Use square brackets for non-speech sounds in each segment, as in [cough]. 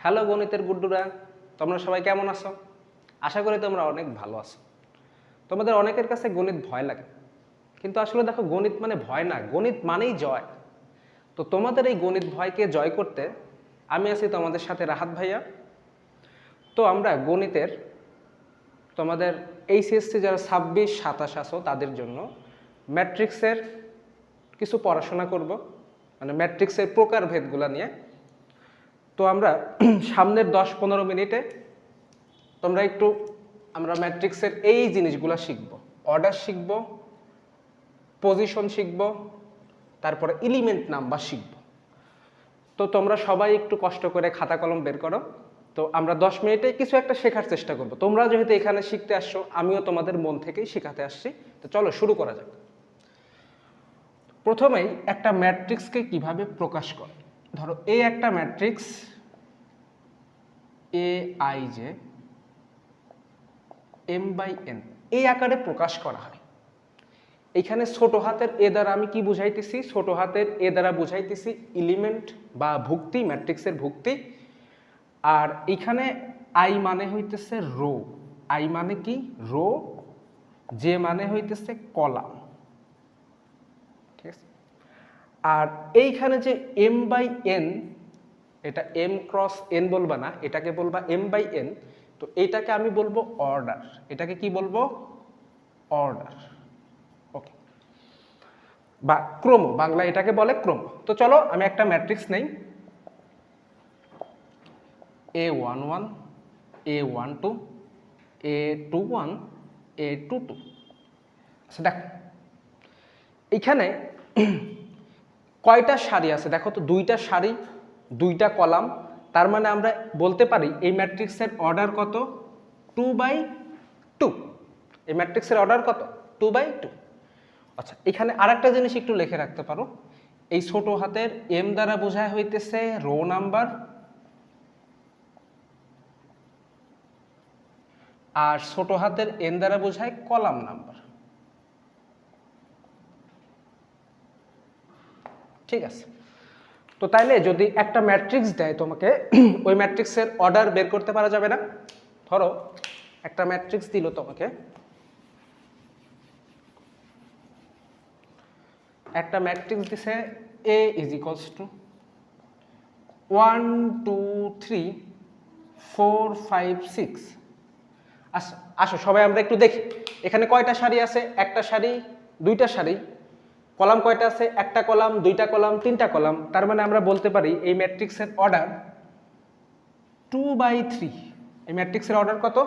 Hello গণিতের গুড্ডুরা, তোমরা সবাই কেমন আছো? আশা করি তোমরা অনেক ভালো আছো। তোমাদের অনেকের কাছে গণিত ভয় লাগে, কিন্তু আসলে দেখো গণিত মানে ভয় না, গণিত মানেই জয়। তো তোমাদের এই গণিত ভয়কে জয় করতে আমি আছি তোমাদের সাথে রাহাত ভাইয়া। তো আমরা গণিতের তোমাদের এইচএসসি যারা ছাব্বিশ, সাতাশ আছো, তাদের জন্য ম্যাট্রিক্সের কিছু পড়াশোনা করব মানে ম্যাট্রিক্সের প্রকারভেদগুলো নিয়ে। তো আমরা [clears throat] সামনের দশ পনেরো মিনিটে তোমরা একটু আমরা ম্যাট্রিক্সের এই জিনিসগুলো শিখব। অর্ডার শিখব পজিশন শিখব, তারপরে এলিমেন্ট নাম্বার শিখব। তো তোমরা সবাই একটু কষ্ট করে খাতা কলম বের করো। তো আমরা দশ মিনিটে কিছু একটা শেখার চেষ্টা করব। তোমরা যেহেতু এখানে শিখতে আসছো, আমিও তোমাদের মন থেকেই শেখাতে আসছি। তো চলো শুরু করা যাক। প্রথমেই একটা ম্যাট্রিক্সকে কীভাবে প্রকাশ করে? ধরো এ একটা matrix A i j m by n এই আকারে প্রকাশ করা হয়। এখানে ছোট হাতের এ দ্বারা আমি কি বুঝাইতেছি? ছোট হাতের এ দ্বারা বুঝাইতেছি এলিমেন্ট বা ভুক্তি ম্যাট্রিক্সের ভুক্তি। আর এখানে আই মানে হইতেছে রো আই মানে কি? রো যে মানে হইতেছে কলাম। ঠিক আছে? আর এইখানে যে এম বাই এন এটা এম ক্রস এন বলবা না, এটাকে বলবা এম বাই এন তো এটাকে আমি বলব অর্ডার এটাকে কি বলব? অর্ডার ওকে বা ক্রম বাংলা এটাকে বলে ক্রম। তো চলো, আমি একটা ম্যাট্রিক্স নেই। A one one A one two A two one A two two আচ্ছা দেখো এইখানে [clears throat] কয়টা শাড়ি আছে? দেখো তো, দুইটা সারি দুইটা কলাম, তার মানে আমরা বলতে পারি এই ম্যাট্রিক্সের অর্ডার কত? Two by two. এই ম্যাট্রিক্সের অর্ডার কত? Two by two. আচ্ছা এখানে আরেকটা জিনিস একটু লিখে রাখতে পারো। এই ছোট হাতের এম দ্বারা বোঝায় হইতেছে রো নাম্বার আর ছোট হাতের এন দ্বারা বোঝায় কলাম নাম্বার। ঠিক আছে? তো তাইলে যদি একটা ম্যাট্রিক্স দেয় তোমাকে, [clears throat] ওই ম্যাট্রিক্সের অর্ডার বের করতে পারা যাবে না। ধরো, একটা ম্যাট্রিক্স দিল তোমাকে। একটা ম্যাট্রিক্স দিছে A is equals to one two three four five six আচ্ছা আসো, সবাই আমরা একটু দেখি। এখানে কয়টা শাড়ি আছে? একটা শাড়ি দুইটা সারি। কলাম কয়টা আছে? একটা কলাম, দুইটা কলাম, তিনটা কলাম। তার মানে আমরা বলতে পারি এই ম্যাট্রিক্সের অর্ডার টু বাই থ্রি এই ম্যাট্রিক্সের অর্ডার কত?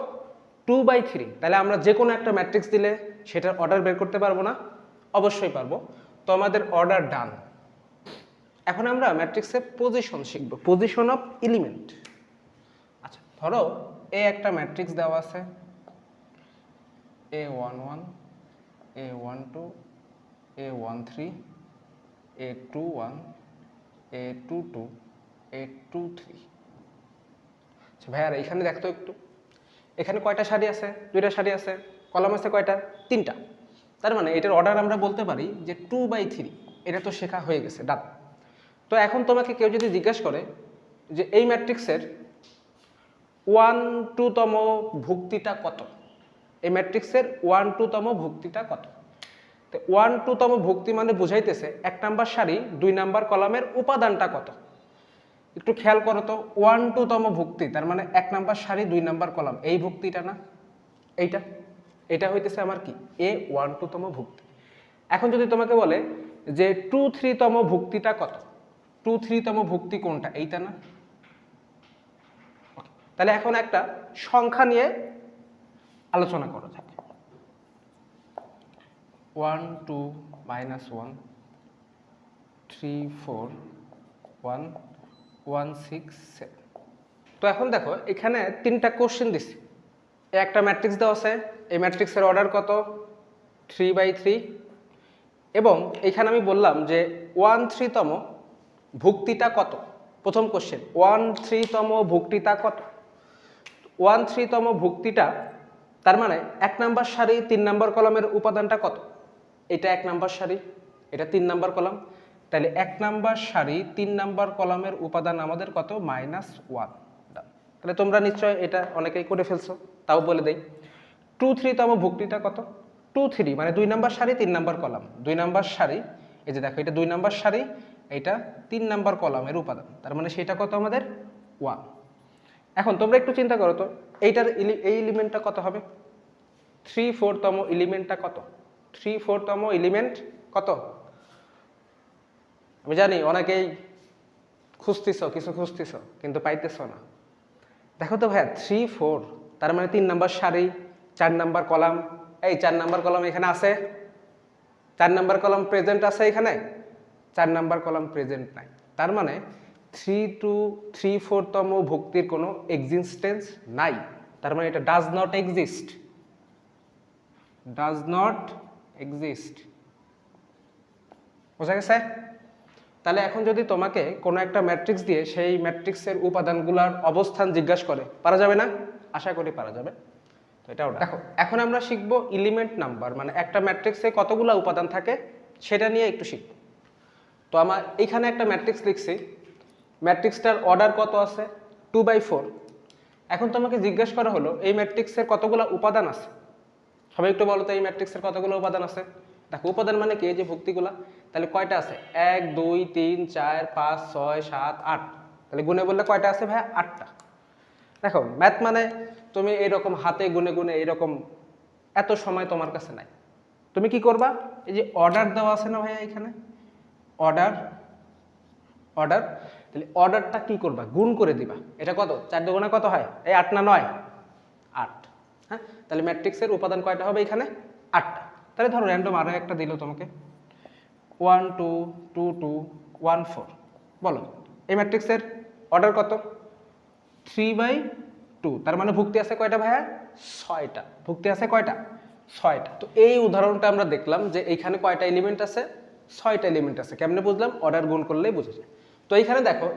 টু বাই থ্রি তাহলে আমরা যে কোনো একটা ম্যাট্রিক্স দিলে সেটার অর্ডার বের করতে পারব না? অবশ্যই পারব। তো আমাদের অর্ডার ডান। এখন আমরা ম্যাট্রিক্সের পজিশন শিখব। পজিশন অফ এলিমেন্ট আচ্ছা ধরো এ একটা ম্যাট্রিক্স দেওয়া আছে। A one one A one two A one three A two one A two two A two three আচ্ছা ভাইয়ার এখানে দেখতো একটু। এখানে কয়টা শাড়ি আছে? দুইটা শাড়ি আছে। কলাম আছে কয়টা? তিনটা। তার মানে এটার অর্ডার আমরা বলতে পারি যে টু বাই থ্রি এটা তো শেখা হয়ে গেছে ডান তো এখন তোমাকে কেউ যদি জিজ্ঞেস করে যে এই ম্যাট্রিক্সের ওয়ান টুতম ভুক্তিটা কত? এই ম্যাট্রিক্সের ওয়ান টুতম ভুক্তিটা কত? ওয়ান টুতম ভুক্তি মানে বুঝাইতেছে, এক নাম্বার সারি, দুই নাম্বার কলামের উপাদানটা কত? একটু খেয়াল করো তো ওয়ান টুতম ভুক্তি, তার মানে এক নাম্বার সারি, দুই নাম্বার কলাম, এই ভুক্তিটা না? এইটা? এটা হইতেছে আমার কি? এ ওয়ান টুতম ভুক্তি। এখন যদি তোমাকে বলে যে টু থ্রিতম ভুক্তিটা কত? টু থ্রিতম ভুক্তি কোনটা? এইটা না? তাহলে এখন একটা সংখ্যা নিয়ে আলোচনা করা যাক। One two minus one three four one one six seven তো এখন দেখো, এখানে তিনটা কোশ্চেন দিছি একটা ম্যাট্রিক্স দেওয়া আছে, এই ম্যাট্রিক্সের অর্ডার কত? থ্রি বাই থ্রি এবং এখানে আমি বললাম যে ওয়ান থ্রিতম ভুক্তিটা কত? প্রথম কোশ্চেন ওয়ান থ্রিতম ভুক্তিটা কত? ওয়ান থ্রিতম ভুক্তিটা, তার মানে এক নাম্বার সারি, তিন নাম্বার কলমের উপাদানটা কত? এটা এক নাম্বার সারি, এটা তিন নাম্বার কলাম। তাহলে এক নাম্বার সারি, তিন নাম্বার কলামের উপাদান আমাদের কত? Minus one. তাহলে তোমরা নিশ্চয় এটা অনেকেই করে ফেলছো, তাও বলে দেই। টু থ্রিতম ভুক্তিটা কত? টু থ্রি মানে দুই নাম্বার সারি, তিন নাম্বার কলাম। দুই নাম্বার সারি, এই যে দেখো, এটা দুই নাম্বার সারি, এটা তিন নাম্বার কলামের উপাদান। তার মানে সেটা কত আমাদের? ওয়ান। এখন তোমরা একটু চিন্তা করো তো, এইটার এই এলিমেন্টটা কত হবে? থ্রি ফোরতম এলিমেন্টটা কত? থ্রি ফোরতম এলিমেন্ট কত? আমি জানি, অনেকেই খুঁজতেছ, কিছু খুঁজতেছ, কিন্তু পাইতেছ না। দেখো তো ভাইয়া থ্রি ফোর তার মানে তিন নাম্বার সারি, চার নাম্বার কলাম। এই চার নাম্বার কলাম এখানে আছে? চার নাম্বার কলাম প্রেজেন্ট আছে এখানে? চার নাম্বার কলাম প্রেজেন্ট নাই। তার মানে থ্রি টু থ্রি ফোরতম ভক্তির কোনো এক্সিস্টেন্স নাই। তার মানে এটা does not exist does not exist বোঝা গেছে? তাহলে এখন যদি তোমাকে কোনো একটা ম্যাট্রিক্স দিয়ে সেই ম্যাট্রিক্সের উপাদানগুলোর অবস্থান জিজ্ঞাসা করে, পারা যাবে না? আশা করি পারা যাবে। তো এটাও দেখো, এখন আমরা শিখব এলিমেন্ট নাম্বার মানে একটা ম্যাট্রিক্সে কতগুলো উপাদান থাকে, সেটা নিয়ে একটু শিখব। তো আমার এইখানে একটা ম্যাট্রিক্স লিখছি। ম্যাট্রিক্সটার অর্ডার কত আছে? টু বাই ফোর এখন তোমাকে জিজ্ঞেস করা হলো, এই ম্যাট্রিক্সের কতগুলো উপাদান আছে? সবাই একটু বলো তো, এই ম্যাট্রিক্সের কতগুলো উপাদান আছে? দেখো, উপাদান মানে কি? যে ভুক্তিগুলা, তাহলে কয়টা আছে? এক, দুই, তিন, চার, পাঁচ, ছয়, সাত, আট। তাহলে গুণে বললে কয়টা আছে ভাই আটটা। দেখো ম্যাথ মানে তুমি এইরকম হাতে গুনে গুনে এইরকম এত সময় তোমার কাছে নাই। তুমি কি করবা? এই যে অর্ডার দেওয়া আছে না ভাইয়া এখানে? অর্ডার অর্ডার তাহলে অর্ডারটা কি করবা? গুণ করে দিবা। এটা কত? চার দুগুণে কত হয়? এই আট না নয়? আট। হ্যাঁ? তাহলে ম্যাট্রিক্সের উপাদান কয়টা হবে এখানে? আটটা। তাহলে ধরো র্যান্ডম আরও একটা দিল তোমাকে। One two two two one four বলো, এই ম্যাট্রিক্সের অর্ডার কত? থ্রি বাই টু তার মানে ভুক্তি আছে কয়টা ভাইয়া? ছয়টা। ভুক্তি আছে কয়টা? ছয়টা। তো এই উদাহরণটা আমরা দেখলাম যে এইখানে কয়টা এলিমেন্ট আছে? ছয়টা এলিমেন্ট আছে। কেমনে বুঝলাম? অর্ডার গুণ করলেই বুঝে যায়। তো এইখানে দেখো,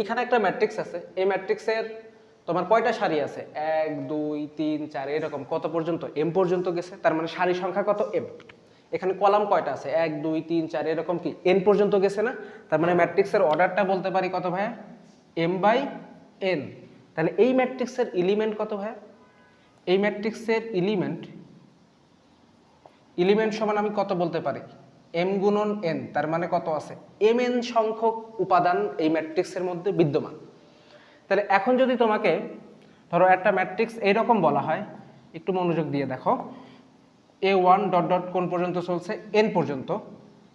এইখানে একটা ম্যাট্রিক্স আছে। এই ম্যাট্রিক্সের তোমার কয়টা সারি আছে? এক, দুই, তিন, চার, এরকম। কত পর্যন্ত? এম পর্যন্ত গেছে, তার মানে সারি সংখ্যা কত? এম এখানে কলাম কয়টা আছে? এক, দুই, তিন, চার, এরকম কি? এন পর্যন্ত গেছে না? তার মানে ম্যাট্রিক্সের অর্ডারটা বলতে পারি কত ভাইয়া? এম বাই এন তাহলে এই ম্যাট্রিক্সের এলিমেন্ট কত ভাইয়া? এই ম্যাট্রিক্সের এলিমেন্ট এলিমেন্ট সমান আমি কত বলতে পারি? এম গুণন এন তার মানে কত আছে? এম এন সংখ্যক উপাদান এই ম্যাট্রিক্সের মধ্যে বিদ্যমান। তাহলে এখন যদি তোমাকে, ধরো একটা ম্যাট্রিক্স এইরকম বলা হয়, একটু মনোযোগ দিয়ে দেখো। এ ওয়ান ডট ডট কোন পর্যন্ত চলছে? এন পর্যন্ত।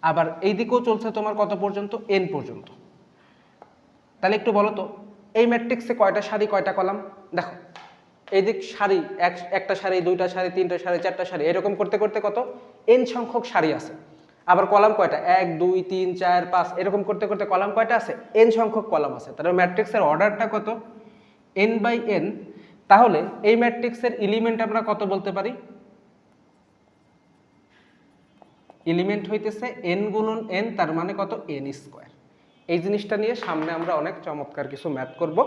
আবার এই দিকেও চলছে তোমার কত পর্যন্ত? এন পর্যন্ত। তাহলে একটু বলো তো, এই ম্যাট্রিক্সে কয়টা সারি, কয়টা কলাম? দেখো এই দিক সারি, এক, একটা সারি, দুইটা সারি, তিনটা সারি, চারটা সারি, এরকম করতে করতে কত? এন সংখ্যক সারি আছে। আবার কলাম কয়টা? এক, দুই, তিন, চার, পাঁচ, এরকম করতে করতে কলাম কয়টা আছে? এন সংখ্যক কলাম আছে। তাহলে ম্যাট্রিক্সের অর্ডারটা কত? এন বাই এন তাহলে এই ম্যাট্রিক্সের এলিমেন্ট আমরা কত বলতে পারি? এলিমেন্ট হইতেছে এন গুণন এন তার মানে কত? এন স্কোয়ার এই জিনিসটা নিয়ে সামনে আমরা অনেক চমৎকার কিছু ম্যাথ করব।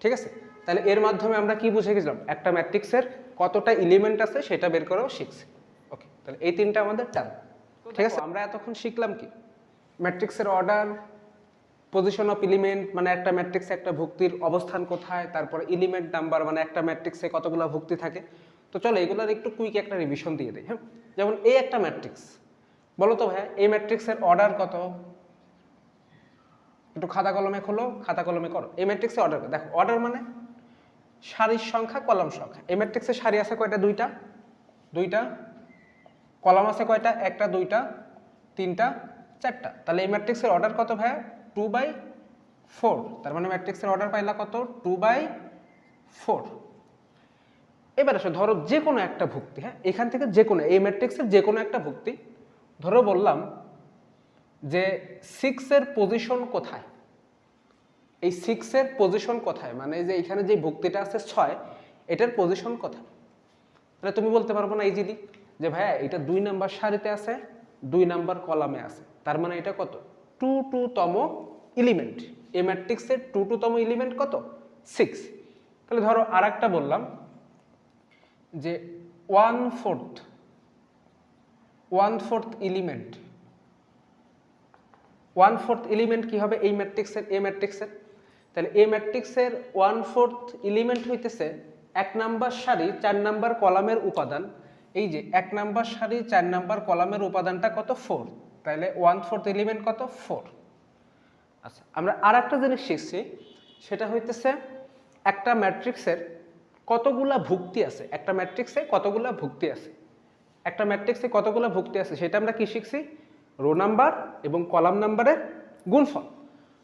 ঠিক আছে? তাহলে এর মাধ্যমে আমরা কি বুঝে গেছিলাম? একটা ম্যাট্রিক্সের কতটা এলিমেন্ট আছে সেটা বের করেও শিখছি। ওকে তাহলে এই তিনটা আমাদের টান ঠিক আছে? আমরা এতক্ষণ শিখলাম কি? ম্যাট্রিক্সের অর্ডার পজিশন অফ এলিমেন্ট মানে একটা ম্যাট্রিক্সে একটা ভুক্তির অবস্থান কোথায় তারপরে এলিমেন্ট নাম্বার মানে একটা ম্যাট্রিক্সে কতগুলো ভুক্তি থাকে। তো চলো এগুলোর একটু কুইক একটা রিভিশন দিয়ে দিই হ্যাঁ? যেমন এই একটা ম্যাট্রিক্স বলো তো ভাই এই ম্যাট্রিক্সের অর্ডার কত? একটু খাতা কলমে খোলো খাতা কলমে করো। এই ম্যাট্রিক্সে অর্ডার দেখো অর্ডার মানে সারির সংখ্যা কলাম সংখ্যা। এই ম্যাট্রিক্সে সারি আছে কয়টা? দুইটা? দুইটা? কলাম আছে কয়টা? একটা, দুইটা, তিনটা, চারটা। তাহলে এই ম্যাট্রিক্সের অর্ডার কত ভাইয়া? টু বাই ফোর তার মানে ম্যাট্রিক্সের অর্ডার পাইলা কত? টু বাই ফোর এবার আসো, ধরো যে কোনো একটা ভুক্তি হ্যাঁ? এখান থেকে যে কোনো, এই ম্যাট্রিক্সের যে কোনো একটা ভুক্তি, ধরো বললাম যে সিক্সের পজিশন কোথায়? এই সিক্সের পজিশন কোথায়? মানে যে এখানে যে ভুক্তিটা আছে ছয়, এটার পজিশন কোথায়? তাহলে তুমি বলতে পারব না ইজিলি যে ভাইয়া, এটা দুই নাম্বার সারিতে আছে, দুই নাম্বার কলামে আছে। তার মানে এটা কত? টু টু তম এলিমেন্ট এ ম্যাট্রিক্সের টু টু তম এলিমেন্ট কত? সিক্স তাহলে ধরো আর একটা বললাম যে one fourth one fourth element one fourth element কি হবে? এই ম্যাট্রিক্সের এ ম্যাট্রিক্সের তাহলে এ ম্যাট্রিক্সের ওয়ান ফোর্থ এলিমেন্ট হইতেছে এক নাম্বার সারি, চার নাম্বার কলামের উপাদান। এই যে এক নাম্বার সারি, চার নাম্বার কলামের উপাদানটা কত? ফোর তাহলে ওয়ান ফোর্থ এলিমেন্ট কত? ফোর আচ্ছা আমরা আর একটা জিনিস শিখছি, সেটা হইতেছে একটা ম্যাট্রিক্সের কতগুলা ভুক্তি আছে? একটা ম্যাট্রিক্সে কতগুলা ভুক্তি আছে? একটা ম্যাট্রিক্সে কতগুলা ভুক্তি আছে? সেটা আমরা কি শিখছি? রো নাম্বার এবং কলাম নাম্বারের গুণফল।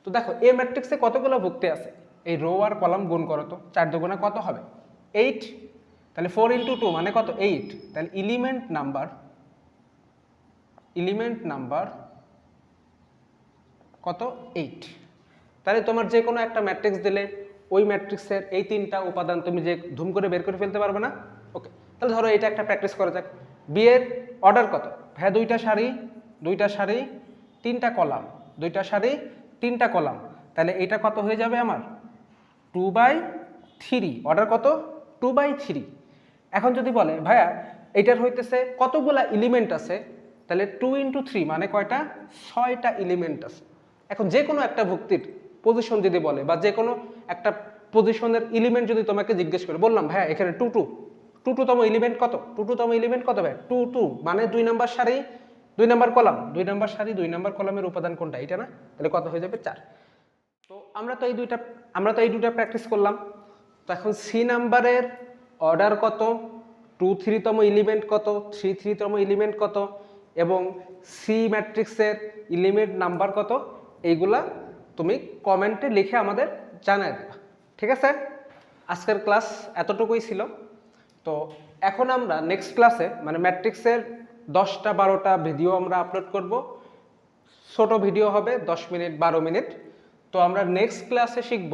তো দেখো এ ম্যাট্রিক্সে কতগুলো ভুক্তি আছে? এই রো আর কলাম গুণ করো তো, চার দুগুণা কত হবে? এইট তাহলে ফোর ইন্টু টু মানে কত? এইট তাহলে এলিমেন্ট নাম্বার এলিমেন্ট নাম্বার কত? এইট তাহলে তোমার যে কোনো একটা ম্যাট্রিক্স দিলে ওই ম্যাট্রিক্সের এই তিনটা উপাদান তুমি যে ধুম করে বের করে ফেলতে পারবে না? ওকে তাহলে ধরো এটা একটা প্র্যাকটিস করা যাক। বিয়ের অর্ডার কত? হ্যাঁ দুইটা শাড়ি দুইটা শাড়ি তিনটা কলাম। দুইটা শাড়ি তিনটা কলাম। তাহলে এটা কত হয়ে যাবে আমার? টু বাই থ্রি অর্ডার কত? টু বাই থ্রি এখন যদি বলে ভাইয়া, এটার হইতেছে কতগুলা এলিমেন্ট আছে? তাহলে টু ইন্টু থ্রি মানে কয়টা? ছয়টা এলিমেন্ট আছে। এখন যে কোনো একটা ভুক্তির পজিশন যদি বলে বা যে কোনো একটা পজিশনের এলিমেন্ট যদি তোমাকে জিজ্ঞেস করে, বললাম, ভাইয়া, এখানে টু টু টু টু তম এলিমেন্ট কত? টু টু তম এলিমেন্ট কত ভাই টু টু মানে দুই নাম্বার সারি, দুই নাম্বার কলাম। দুই নাম্বার সারি, দুই নাম্বার কলামের উপাদান কোনটা? এটা না? তাহলে কত হয়ে যাবে? চার। তো আমরা তো এই দুইটা, আমরা তো এই দুইটা প্র্যাকটিস করলাম। তো এখন সি নাম্বারের অর্ডার কত? টু থ্রিতম এলিমেন্ট কত? থ্রি থ্রিতম এলিমেন্ট কত? এবং সি ম্যাট্রিক্সের এলিমেন্ট নাম্বার কত? এইগুলা তুমি কমেন্টে লিখে আমাদের জানায় দেবা। ঠিক আছে? আজকের ক্লাস এতটুকুই ছিল। তো এখন আমরা নেক্সট ক্লাসে মানে ম্যাট্রিক্সের দশটা, বারোটা ভিডিও আমরা আপলোড করব। ছোট ভিডিও হবে দশ মিনিট, বারো মিনিট। তো আমরা নেক্সট ক্লাসে শিখব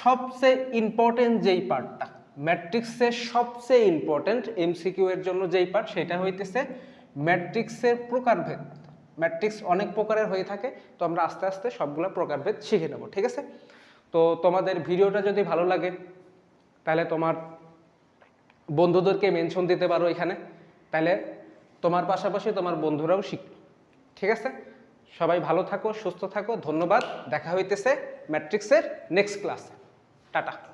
সবচেয়ে ইম্পর্টেন্ট যেই পার্টটা ম্যাট্রিক্সের সবচেয়ে ইম্পর্টেন্ট এমসিকিউ এর জন্য যেই পার্ট সেটা হইতেছে ম্যাট্রিক্সের প্রকারভেদ। ম্যাট্রিক্স অনেক প্রকারের হয়ে থাকে, তো আমরা আস্তে আস্তে সবগুলো প্রকারভেদ শিখে নেব, ঠিক আছে? তো তোমাদের ভিডিওটা যদি ভালো লাগে, তাহলে তোমার বন্ধুদেরকে মেনশন দিতে পারো এখানে। তাহলে তোমার পাশাপাশি তোমার বন্ধুরাও শিখবে, ঠিক আছে? সবাই ভালো থাকো, সুস্থ থাকো, ধন্যবাদ। দেখা হইতেছে ম্যাট্রিক্সের নেক্সট ক্লাসে টাটা।